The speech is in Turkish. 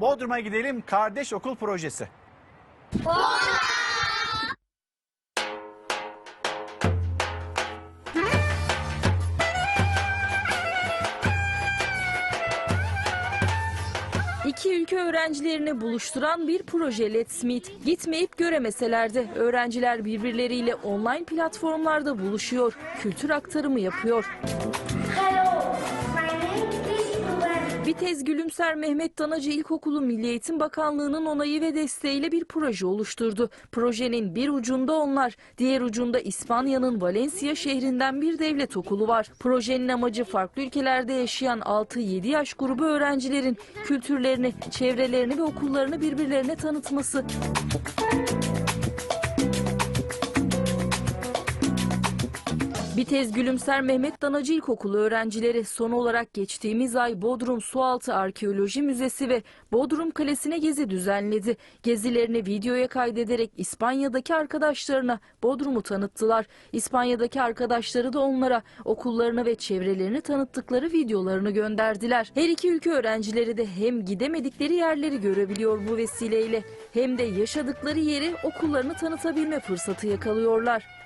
Bodrum'a gidelim kardeş okul projesi. İki ülke öğrencilerini buluşturan bir proje Let's Meet. Gitmeyip göremeseler de öğrenciler birbirleriyle online platformlarda buluşuyor, kültür aktarımı yapıyor. Hello, Bitez Gülümser Mehmet Danacı İlkokulu Milli Eğitim Bakanlığı'nın onayı ve desteğiyle bir proje oluşturdu. Projenin bir ucunda onlar, diğer ucunda İspanya'nın Valencia şehrinden bir devlet okulu var. Projenin amacı farklı ülkelerde yaşayan 6-7 yaş grubu öğrencilerin kültürlerini, çevrelerini ve okullarını birbirlerine tanıtması. Bitez Gülümser Mehmet Danacı İlkokulu öğrencileri son olarak geçtiğimiz ay Bodrum Sualtı Arkeoloji Müzesi ve Bodrum Kalesi'ne gezi düzenledi. Gezilerini videoya kaydederek İspanya'daki arkadaşlarına Bodrum'u tanıttılar. İspanya'daki arkadaşları da onlara okullarını ve çevrelerini tanıttıkları videolarını gönderdiler. Her iki ülke öğrencileri de hem gidemedikleri yerleri görebiliyor bu vesileyle hem de yaşadıkları yeri okullarını tanıtabilme fırsatı yakalıyorlar.